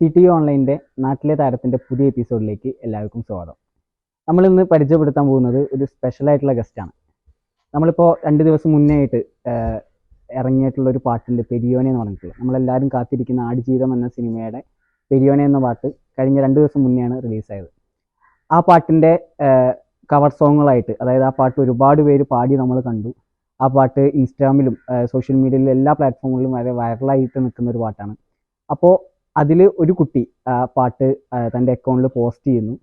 C T ഓൺലൈന്റെ നാട്ടിലെ താരത്തിന്റെ പുതിയ എപ്പിസോഡിലേക്ക് എല്ലാവർക്കും സ്വാഗതം. നമ്മളിന്ന് പരിചയപ്പെടുത്താൻ പോകുന്നത് ഒരു സ്പെഷ്യൽ ആയിട്ടുള്ള ഗസ്റ്റാണ് നമ്മളിപ്പോൾ രണ്ട് ദിവസം മുന്നേ ആയിട്ട് ഇറങ്ങിയിട്ടുള്ള ഒരു പാട്ടുണ്ട് പെരിയോനെ എന്ന് പറഞ്ഞിട്ടുള്ളത്. നമ്മളെല്ലാവരും കാത്തിരിക്കുന്ന ആടുജീവിതം എന്ന സിനിമയുടെ പെരിയോനെ എന്ന പാട്ട് കഴിഞ്ഞ രണ്ട് ദിവസം മുന്നെയാണ് റിലീസായത് ആ പാട്ടിന്റെ കവർ സോങ്ങുകളായിട്ട് അതായത് ആ പാട്ട് ഒരുപാട് പേര് പാടി നമ്മൾ കണ്ടു. ആ പാട്ട് ഇൻസ്റ്റാഗ്രാമിലും സോഷ്യൽ മീഡിയയിലും എല്ലാ പ്ലാറ്റ്ഫോമുകളിലും വളരെ വൈറലായിട്ട് നിൽക്കുന്ന ഒരു പാട്ടാണ്. അപ്പോൾ അതിൽ ഒരു കുട്ടി പാട്ട് തന്റെ അക്കൗണ്ടിൽ പോസ്റ്റ് ചെയ്യുന്നു.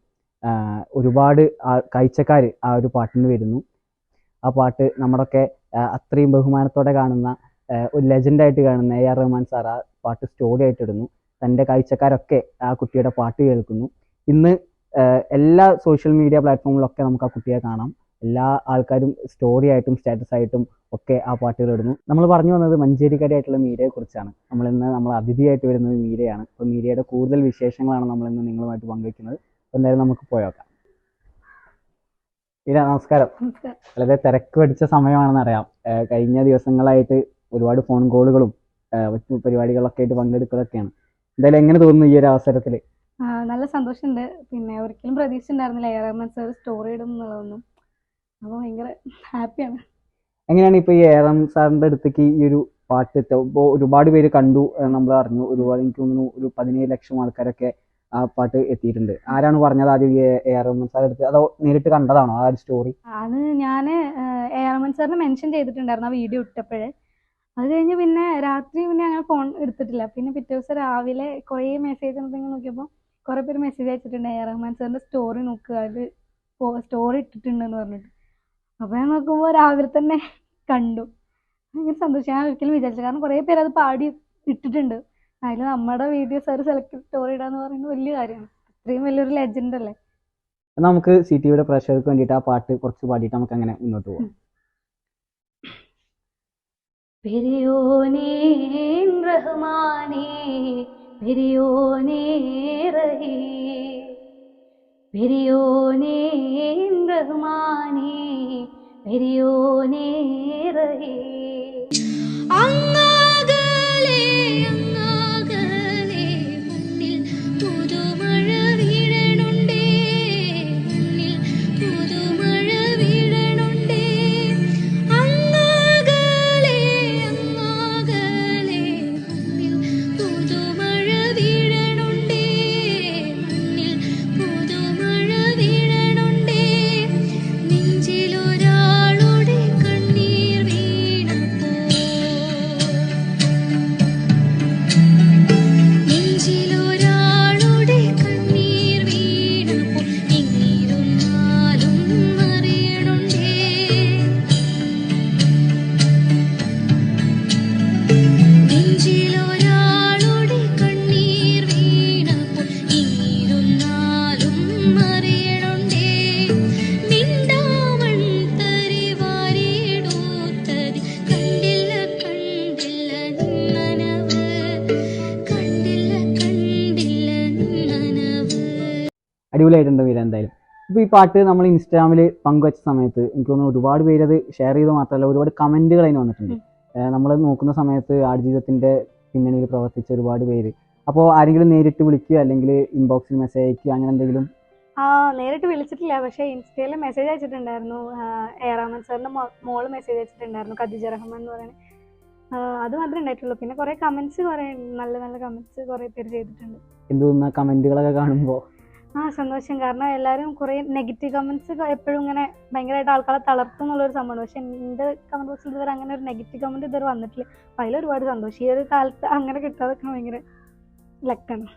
ഒരുപാട് കാഴ്ചക്കാർ ആ ഒരു പാട്ടിന് വരുന്നു. ആ പാട്ട് നമ്മുടെയൊക്കെ അത്രയും ബഹുമാനത്തോടെ കാണുന്ന ഒരു ലെജൻഡായിട്ട് കാണുന്ന എ ആർ റഹ്മാൻ സാർ ആ പാട്ട് സ്റ്റോറി ആയിട്ട് ഇടുന്നു. തന്റെ കാഴ്ചക്കാരൊക്കെ ആ കുട്ടിയുടെ പാട്ട് കേൾക്കുന്നു. ഇന്ന് എല്ലാ സോഷ്യൽ മീഡിയ പ്ലാറ്റ്ഫോമിലൊക്കെ നമുക്ക് ആ കുട്ടിയെ കാണാം. എല്ലാ ആൾക്കാരും സ്റ്റോറി ആയിട്ടും സ്റ്റാറ്റസ് ആയിട്ടും ഒക്കെ ആ പാട്ടുകൾ ഇടുന്നു. നമ്മൾ പറഞ്ഞു വന്നത് മഞ്ചേരിക്കാരായിട്ടുള്ള മീരയെ കുറിച്ചാണ്. നമ്മൾ ഇന്ന് നമ്മൾ അതിഥിയായിട്ട് വരുന്നത് മീരയാണ്. അപ്പോൾ മീരയുടെ കൂടുതൽ വിശേഷങ്ങളാണ് നമ്മൾ ഇന്ന് നിങ്ങളുമായിട്ട് പങ്കുവയ്ക്കുന്നത് അപ്പോൾ എന്തായാലും നമുക്ക് പോയോക്കാം മീര നമസ്കാരം. വളരെ തിരക്ക് പഠിച്ച സമയമാണെന്ന് അറിയാം. കഴിഞ്ഞ ദിവസങ്ങളായിട്ട് ഒരുപാട് ഫോൺ കോളുകളും മറ്റു പരിപാടികളൊക്കെ ആയിട്ട് പങ്കെടുക്കലൊക്കെയാണ്. എന്തായാലും എങ്ങനെ തോന്നുന്നു ഈ ഒരു അവസരത്തിൽ? നല്ല സന്തോഷമുണ്ട്. പിന്നെ ഒരിക്കലും പ്രതീക്ഷ ഉണ്ടായിരുന്നില്ല ആർ റഹ്മാൻ സാർ സ്റ്റോറി ഇടും എന്നുള്ളതൊന്നും. അപ്പോൾ ഭയങ്കര ഹാപ്പിയാണ്. എങ്ങനെയാണ് ഇപ്പോൾ ഈ ഏറം സാറിന്റെ അടുത്തേക്ക് ഈ ഒരു പാട്ട് ഇപ്പോൾ ഒരുപാട് പേര് കണ്ടു നമ്മൾ അറിഞ്ഞു. ഒരുപാട് എനിക്ക് തോന്നുന്നു ഒരു പതിനേഴ് ലക്ഷം ആൾക്കാരൊക്കെ ആ പാട്ട് എത്തിയിട്ടുണ്ട്. ആരാണ് പറഞ്ഞത് ആദ്യം റഹ്മാൻ സാർ എടുത്ത് അതോ നേരിട്ട് കണ്ടതാണോ ആ ഒരു സ്റ്റോറി അത് ഞാൻ ഏറമൻ സാറിന് മെൻഷൻ ചെയ്തിട്ടുണ്ടായിരുന്നു ആ വീഡിയോ ഇട്ടപ്പോഴേ. അത് കഴിഞ്ഞ് പിന്നെ രാത്രി പിന്നെ അങ്ങനെ ഫോൺ എടുത്തിട്ടില്ല. പിന്നെ പിറ്റേ ദിവസം രാവിലെ കുറേ മെസ്സേജ് എന്തെങ്കിലും നോക്കിയപ്പോൾ കുറേ പേര് മെസ്സേജ് അയച്ചിട്ടുണ്ട്. എ സാറിന്റെ സാറിന്റെ സ്റ്റോറി നോക്കുക അത് സ്റ്റോറി ഇട്ടിട്ടുണ്ടെന്ന് പറഞ്ഞിട്ട്. അപ്പോൾ ഞാൻ നോക്കുമ്പോൾ രാവിലെ തന്നെ കണ്ടു. ഭയങ്കര സന്തോഷം. ഞാൻ ഒരിക്കലും വിചാരിച്ചു കാരണം കുറേ പേര് അത് പാടി ഇട്ടിട്ടുണ്ട്. അതിൽ നമ്മുടെ വീഡിയോസ് സാർ സെലക്ട് സ്റ്റോറി ഇടാന്ന് പറയുന്നത് വലിയ കാര്യമാണ്. അത്രയും വലിയൊരു ലെജൻഡ് അല്ലേ? നമുക്ക് സി ടി പ്രഷർക്ക് പ്രേക്ഷകർക്ക് വേണ്ടിയിട്ട് ആ പാട്ട് കുറച്ച് പാടിയിട്ട് നമുക്ക് അങ്ങനെ മുന്നോട്ട് പോകാം റഹ്മാനേ റഹീ. റഹ്മാനേ പെരിയോനേ റഹീ അങ്ങാകലെ അടിപൊളിയായിട്ടുണ്ട് വീര എന്തായാലും. ഇപ്പോൾ ഈ പാട്ട് നമ്മൾ ഇൻസ്റ്റാഗ്രാമിൽ പങ്കുവച്ച സമയത്ത് എനിക്ക് തോന്നുന്നു ഒരുപാട് പേര് അത് ഷെയർ ചെയ്ത് മാത്രമല്ല ഒരുപാട് കമന്റുകൾ അതിന് വന്നിട്ടുണ്ട്. നമ്മൾ നോക്കുന്ന സമയത്ത് ആടുജീവിതത്തിന്റെ പിന്നണിയിൽ പ്രവർത്തിച്ച ഒരുപാട് പേര്. അപ്പോൾ ആരെങ്കിലും നേരിട്ട് വിളിക്കുക അല്ലെങ്കിൽ ഇൻബോക്സിൽ മെസ്സേജ് അയക്കുക അങ്ങനെ എന്തെങ്കിലും ആ നേരിട്ട് വിളിച്ചിട്ടില്ല. പക്ഷേ ഇൻസ്റ്റയിൽ മെസ്സേജ് അയച്ചിട്ടുണ്ടായിരുന്നു. എ ആർ റഹ്മാൻ സാറിന്റെ മോൾ മെസ്സേജ് അയച്ചിട്ടുണ്ടായിരുന്നു. ഖദീജ റഹ്മാൻ എന്ന് പറയുന്നത് അത് മാത്രമേ ഉണ്ടായിട്ടുള്ളൂ. പിന്നെ കുറേ കമൻസ് കുറേ നല്ല നല്ല കമൻസ് കുറേ പേര് ചെയ്തിട്ടുണ്ട്. എന്ത് തോന്നുന്ന കമന്റുകളൊക്കെ കാണുമ്പോൾ ആ സന്തോഷം. കാരണം എല്ലാവരും കുറേ നെഗറ്റീവ് കമൻസ് എപ്പോഴും ഇങ്ങനെ ഭയങ്കരമായിട്ട് ആൾക്കാരെ തളർത്തും എന്നുള്ളൊരു സംഭവമാണ്. പക്ഷെ എന്റെ കമന്റ് ബോക്സിൽ ഇതുവരെ അങ്ങനെ ഒരു നെഗറ്റീവ് കമന്റ് ഇതുവരെ വന്നിട്ടില്ല. അപ്പോൾ അതിൽ ഒരുപാട് സന്തോഷം. ഈ ഒരു കാലത്ത് അങ്ങനെ കിട്ടാതൊക്കെ ഭയങ്കര ലക്കാണ്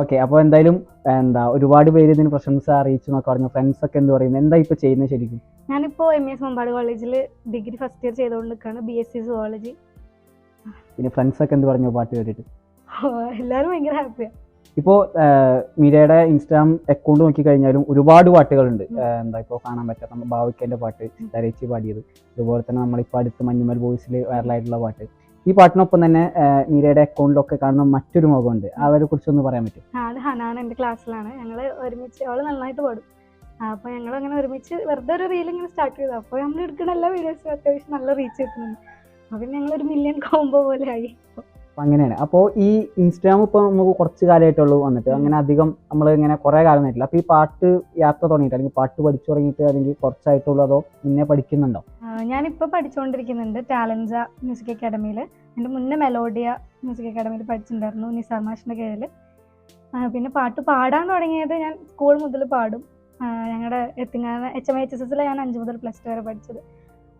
ഓക്കെ അപ്പോൾ എന്തായാലും എന്താ ഒരുപാട് പേര് ഇതിന് പ്രശംസ അറിയിച്ചു എന്നൊക്കെ പറഞ്ഞു. ഫ്രണ്ട്സ് ഒക്കെ എന്ത് പറയുന്നത് എന്താ ഇപ്പോൾ ചെയ്യുന്നത് ശരിക്കും? ഞാനിപ്പോൾ എം എസ് മമ്പാട് കോളേജിൽ ഡിഗ്രി ഫസ്റ്റ് ഇയർ ചെയ്തുകൊണ്ട് നിൽക്കുകയാണ് ബി എസ് സി സുവോളജി പിന്നെ ഫ്രണ്ട്സ് ഒക്കെ എന്ത് പറഞ്ഞു? പാട്ട് കേട്ടിട്ട്. എല്ലാവരും ഭയങ്കര ഹാപ്പിയാണ് ഇപ്പോൾ മീരയുടെ ഇൻസ്റ്റാഗ്രാം അക്കൗണ്ട് നോക്കിക്കഴിഞ്ഞാലും ഒരുപാട് പാട്ടുകളുണ്ട്. എന്താ ഇപ്പോൾ കാണാൻ പറ്റാത്ത ഭാവിക്കേന്റെ പാട്ട് തരയിച്ച് പാടിയത്. അതുപോലെ തന്നെ നമ്മളിപ്പോൾ അടുത്ത് മഞ്ഞുമൽ ബോയ്സിൽ വൈറലായിട്ടുള്ള പാട്ട്. ഈ പാട്ടിനൊപ്പം തന്നെ നീരയുടെ മീരയുടെ അക്കൗണ്ടിലൊക്കെ കാണുന്ന മറ്റൊരു മുഖമുണ്ട് അവരെ കുറിച്ച് ഒന്ന് പറയാൻ പറ്റും അത് ഹനാൻ എന്റെ ക്ലാസ്സിലാണ്. ഞങ്ങൾ ഒരുമിച്ച് അവൾ നന്നായിട്ട് പാടും. അപ്പൊ ഞങ്ങൾ അങ്ങനെ ഒരുമിച്ച് വെറുതെ ഒരു റീൽ ഇങ്ങനെ സ്റ്റാർട്ട് ചെയ്തു. അപ്പോൾ നമ്മൾ എടുക്കുന്ന എല്ലാ വീഡിയോസും അത്യാവശ്യം നല്ല റീച്ച് കിട്ടുന്നുണ്ട്. അപ്പൊ ഞങ്ങൾ ഒരു മില്യൺ കോംബോ പോലെ ആയി. അങ്ങനെയാണ്. അപ്പോൾ ഈ ഇൻസ്റ്റാഗ്രാം ഇപ്പോൾ നമുക്ക് കുറച്ച് കാലമായിട്ടുള്ളൂ വന്നിട്ട്. അങ്ങനെ അധികം നമ്മൾ ഇങ്ങനെ കുറേ കാലം ആയിട്ടില്ല അപ്പോൾ ഈ പാട്ട് യാത്ര തുടങ്ങിയിട്ട് അല്ലെങ്കിൽ പാട്ട് പഠിച്ചു തുടങ്ങിയിട്ട് അല്ലെങ്കിൽ കുറച്ചായിട്ടുള്ളൂ അതോ പിന്നെ പഠിക്കുന്നുണ്ടോ? ഞാനിപ്പോൾ പഠിച്ചുകൊണ്ടിരിക്കുന്നുണ്ട് ടാലൻസ മ്യൂസിക് അക്കാഡമിയിൽ എന്റെ മുന്നേ മെലോഡിയ മ്യൂസിക് അക്കാഡമിയിൽ പഠിച്ചിട്ടുണ്ടായിരുന്നു നിസാർ മാഷിന്റെ കീഴിൽ പിന്നെ പാട്ട് പാടാൻ തുടങ്ങിയത് ഞാൻ സ്കൂൾ മുതൽ പാടും. ഞങ്ങളുടെ എത്തിങ്ങാന എച്ച് എം എച്ച് എസ് എസിലെ ഞാൻ അഞ്ച് മുതൽ പ്ലസ് ടു വരെ പഠിച്ചത്.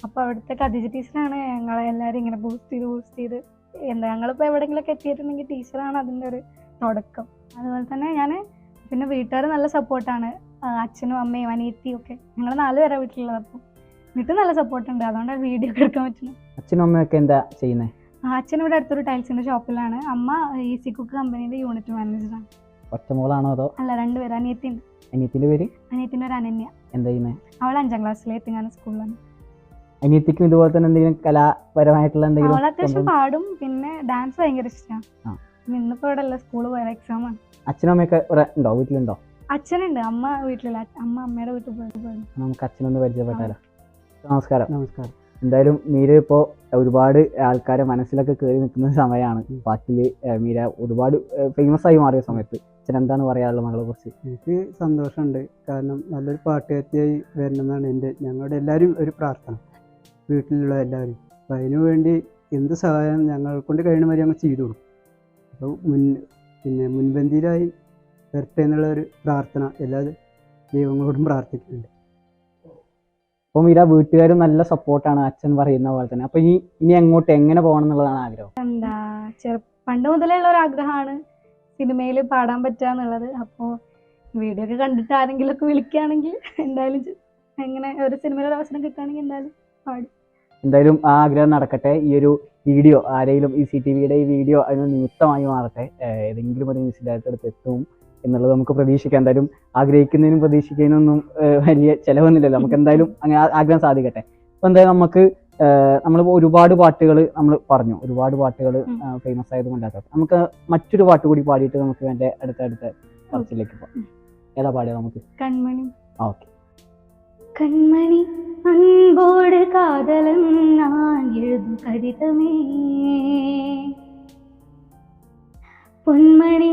അപ്പോൾ അവിടുത്തെ ഖദീജ ടീച്ചറാണ് ഞങ്ങളെ എല്ലാവരും ഇങ്ങനെ ബൂസ്റ്റ് ചെയ്ത് ബൂസ്റ്റ് ചെയ്ത്. എന്താ ഞങ്ങളിപ്പോൾ എവിടെയെങ്കിലുമൊക്കെ എത്തിയിട്ടുണ്ടെങ്കിൽ ടീച്ചറാണ് അതിന്റെ ഒരു തുടക്കം. അതുപോലെ തന്നെ ഞാൻ പിന്നെ വീട്ടുകാർ നല്ല സപ്പോർട്ടാണ് അച്ഛനും അമ്മയും അനിയത്തിയും ഒക്കെ. ഞങ്ങൾ നാല് വീട്ടിലുള്ളത് അപ്പോൾ വീട്ടിൽ നല്ല സപ്പോർട്ട് ഉണ്ട്. അതുകൊണ്ടാണ് വീഡിയോ ഒക്കെ എടുക്കാൻ പറ്റുന്നത് അച്ഛനും അമ്മയൊക്കെ എന്താ ചെയ്യുന്നത് അച്ഛൻ ഇവിടെ അടുത്തൊരു ടൈൽസിന്റെ ഷോപ്പിലാണ് അമ്മ ഈസി കുക്ക് കമ്പനിയുടെ യൂണിറ്റ് മാനേജറാണ് ഒറ്റമോളാണോ അതോ? അല്ല രണ്ടുപേരും അനിയത്തിയുണ്ട്. അനിയത്തിന്റെ പേര്? അനിയത്തിന്റെ ഒരു അനന്യ. എന്താ ചെയ്യുന്നത് അവൾ അഞ്ചാം ക്ലാസ്സിലെ എത്തിങ്ങാന സ്കൂളിലാണ് അനിയത്തിക്കും ഇതുപോലെ തന്നെ എന്തെങ്കിലും കലാപരമായിട്ടുള്ള എന്തെങ്കിലും അവൾ അത്യാവശ്യം പാടും. പിന്നെ ഡാൻസ് ഭയങ്കര ഇഷ്ടമാണ്. ഇന്നിപ്പോ ഇവിടെ അല്ല സ്കൂൾ പോയ എക്സാം ആണ്. അച്ഛനും അമ്മയൊക്കെ ഉണ്ടോ? വീട്ടിലുണ്ടോ? അച്ഛനുണ്ട്. അമ്മ വീട്ടിലല്ല. അമ്മ അമ്മയുടെ വീട്ടിൽ പോയി നമുക്ക് അച്ഛനൊന്ന് പരിചയപ്പെട്ടാലോ. നമസ്കാരം. നമസ്കാരം. എന്തായാലും മീര ഇപ്പോൾ ഒരുപാട് ആൾക്കാരെ മനസ്സിലൊക്കെ കയറി നിൽക്കുന്ന സമയമാണ്. പാട്ടിൽ മീര ഒരുപാട് ഫേമസ് ആയി മാറിയ സമയത്ത്. അച്ഛൻ എന്താണ് പറയാനുള്ളത് മകളെ കുറിച്ച്? എനിക്ക് സന്തോഷമുണ്ട്. കാരണം നല്ലൊരു പാട്ടുകാരിയായി വരണമെന്നാണ് എന്റെ ഞങ്ങളുടെ എല്ലാവരും ഒരു പ്രാർത്ഥന. വീട്ടിലുള്ള എല്ലാവരും. അപ്പം അതിനു വേണ്ടി എന്ത് സഹായം ഞങ്ങൾ കൊണ്ട് കഴിയുന്ന മാതിരി ഞങ്ങൾ ചെയ്തു കൊടുക്കും. അപ്പോൾ മുൻ പിന്നെ മുൻപന്തിയിലായി വരട്ടെ എന്നുള്ള ഒരു പ്രാർത്ഥന എല്ലാ ദൈവങ്ങളോടും പ്രാർത്ഥിക്കുന്നുണ്ട്. അപ്പോൾ മീര വീട്ടുകാരും നല്ല സപ്പോർട്ടാണ് അച്ഛൻ പറയുന്ന പോലെ തന്നെ. അപ്പൊ ഇനി ഇനി അങ്ങോട്ട് എങ്ങനെ പോകണം എന്നുള്ളതാണ് ആഗ്രഹം. എന്താ പണ്ട് മുതലേ ഉള്ള ഒരു ആഗ്രഹമാണ് സിനിമയിൽ പാടാൻ പറ്റുക എന്നുള്ളത്. അപ്പോൾ വീഡിയോ ഒക്കെ കണ്ടിട്ട് ആരെങ്കിലും ഒക്കെ വിളിക്കുകയാണെങ്കിൽ എന്തായാലും എങ്ങനെ ഒരു സിനിമയിൽ ഒരു അവസരം കിട്ടുകയാണെങ്കിൽ എന്തായാലും പാടും. എന്തായാലും ആ ആഗ്രഹം നടക്കട്ടെ. ഈ ഒരു വീഡിയോ ആരെങ്കിലും ഈ സി ടി വിയുടെ ഈ വീഡിയോ അതിന് നിമിത്തമായി മാറട്ടെ. ഏതെങ്കിലും ഒരു ഡയറക്ടർ അടുത്ത് എത്തും. എന്നുള്ളത് നമുക്ക് പ്രതീക്ഷിക്കാം. എന്തായാലും ആഗ്രഹിക്കുന്നതിനും പ്രതീക്ഷിക്കുന്നതിനൊന്നും വലിയ ചിലവൊന്നുമില്ലല്ലോ. നമുക്ക് എന്തായാലും അങ്ങനെ ആഗ്രഹം സാധിക്കട്ടെ. അപ്പൊ എന്തായാലും നമുക്ക് നമ്മൾ ഒരുപാട് പാട്ടുകൾ നമ്മൾ പറഞ്ഞു. ഒരുപാട് പാട്ടുകൾ ഫേമസ് ആയതുകൊണ്ടാണ് നമുക്ക് മറ്റൊരു പാട്ട് കൂടി പാടിയിട്ട് നമുക്ക് എന്റെ അടുത്ത അടുത്ത പറച്ചിലേക്ക് പോകാം. ഏതാ പാടുക നമുക്ക്? കൺമണി. ഓക്കെ. കൺമണി അൻപോട് കാതലും ഞാൻ എഴുതും കവിതമേ പൊന്മണി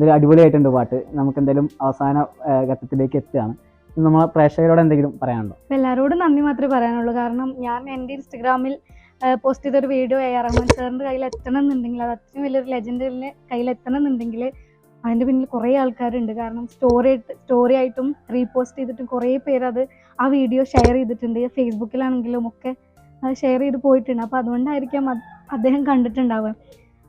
എന്തായാലും അടിപൊളിയായിട്ടുണ്ട് പാട്ട്. നമുക്ക് എന്തായാലും അവസാന ഘട്ടത്തിലേക്ക് എത്തുകയാണ്. നമ്മളെ പ്രേക്ഷകരോട് എന്തെങ്കിലും പറയാനുണ്ടോ? എല്ലാവരോടും നന്ദി മാത്രമേ പറയാനുള്ളൂ. കാരണം ഞാൻ എന്റെ ഇൻസ്റ്റഗ്രാമിൽ പോസ്റ്റ് ചെയ്തൊരു വീഡിയോ എ ആർ റഹ്മാൻ സാറിന്റെ കയ്യിൽ എത്തണം എന്നുണ്ടെങ്കിൽ അത് അത്രയും വലിയൊരു ലെജൻഡിന്റെ കയ്യിൽ എത്തണം എന്നുണ്ടെങ്കിൽ അതിന്റെ പിന്നിൽ കുറേ ആൾക്കാരുണ്ട്. കാരണം സ്റ്റോറി സ്റ്റോറി ആയിട്ടും റീപോസ്റ്റ് ചെയ്തിട്ടും കുറേ പേര് അത് ആ വീഡിയോ ഷെയർ ചെയ്തിട്ടുണ്ട്. ഫേസ്ബുക്കിലാണെങ്കിലും ഒക്കെ ഷെയർ ചെയ്ത് പോയിട്ടുണ്ട്. അപ്പോൾ അതുകൊണ്ടായിരിക്കാം അത് അദ്ദേഹം കണ്ടിട്ടുണ്ടാവുക.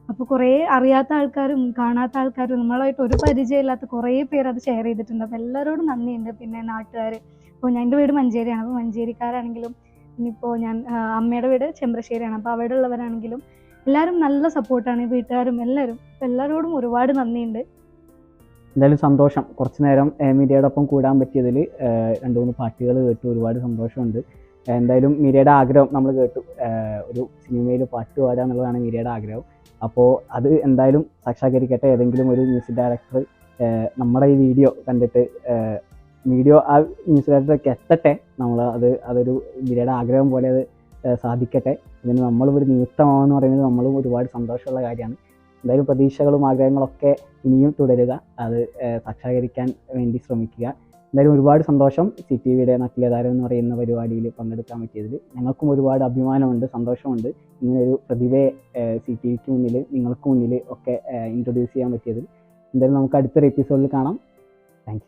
അപ്പോൾ കുറേ അറിയാത്ത ആൾക്കാരും കാണാത്ത ആൾക്കാരും നമ്മളായിട്ട് ഒരു പരിചയമില്ലാത്ത കുറേ പേര് അത് ഷെയർ ചെയ്തിട്ടുണ്ട്. അപ്പോൾ എല്ലാവരോടും നന്ദിയുണ്ട്. പിന്നെ നാട്ടുകാർ ഇപ്പോൾ ഞാൻ എന്റെ വീട് മഞ്ചേരിയാണ്. അപ്പോൾ മഞ്ചേരിക്കാരാണെങ്കിലും ഇനിയിപ്പോൾ ഞാൻ അമ്മയുടെ വീട് ചെമ്പ്രശ്ശേരിയാണ്. അപ്പോൾ അവിടെ ഉള്ളവരാണെങ്കിലും എല്ലാവരും നല്ല സപ്പോർട്ടാണ് വീട്ടുകാരും എല്ലാരും. അപ്പോൾ എല്ലാവരോടും ഒരുപാട് നന്ദിയുണ്ട്. എന്തായാലും സന്തോഷം. കുറച്ച് നേരം ഒപ്പം കൂടാൻ പറ്റിയതിൽ രണ്ട് മൂന്ന് പാട്ടുകൾ കേട്ടു. ഒരുപാട് സന്തോഷമുണ്ട്. എന്തായാലും മീരയുടെ ആഗ്രഹം നമ്മൾ കേട്ടു. ഒരു സിനിമയിൽ പാട്ട് പാടുക എന്നുള്ളതാണ് മീരയുടെ ആഗ്രഹം. അപ്പോൾ അത് എന്തായാലും സാക്ഷാത്കരിക്കട്ടെ. ഏതെങ്കിലും ഒരു മ്യൂസിക് ഡയറക്ടർ നമ്മുടെ ഈ വീഡിയോ കണ്ടിട്ട് വീഡിയോ ആ മ്യൂസിക് ഡയറക്ടർക്ക് എത്തട്ടെ നമ്മൾ അത് അതൊരു മീരയുടെ ആഗ്രഹം പോലെ അത് സാധിക്കട്ടെ. ഇതിന് നമ്മളും ഒരു നിമിത്തമാവെന്ന് പറയുന്നത് നമ്മളും ഒരുപാട് സന്തോഷമുള്ള കാര്യമാണ്. എന്തായാലും പ്രതീക്ഷകളും ആഗ്രഹങ്ങളൊക്കെ ഇനിയും തുടരുക. അത് സാക്ഷാത്കരിക്കാൻ വേണ്ടി ശ്രമിക്കുക. എന്തായാലും ഒരുപാട് സന്തോഷം സി ടി വിയുടെ നക്കിലേതാരം എന്ന് പറയുന്ന പരിപാടിയിൽ പങ്കെടുക്കാൻ പറ്റിയതിൽ. ഞങ്ങൾക്കും ഒരുപാട് അഭിമാനമുണ്ട് സന്തോഷമുണ്ട്. ഇങ്ങനൊരു പ്രതിഭയെ സി ടി വിക്ക് മുന്നിൽ നിങ്ങൾക്ക് മുന്നിൽ ഒക്കെ ഇൻട്രൊഡ്യൂസ് ചെയ്യാൻ പറ്റിയതിൽ. എന്തായാലും നമുക്ക് അടുത്തൊരു എപ്പിസോഡിൽ കാണാം. താങ്ക്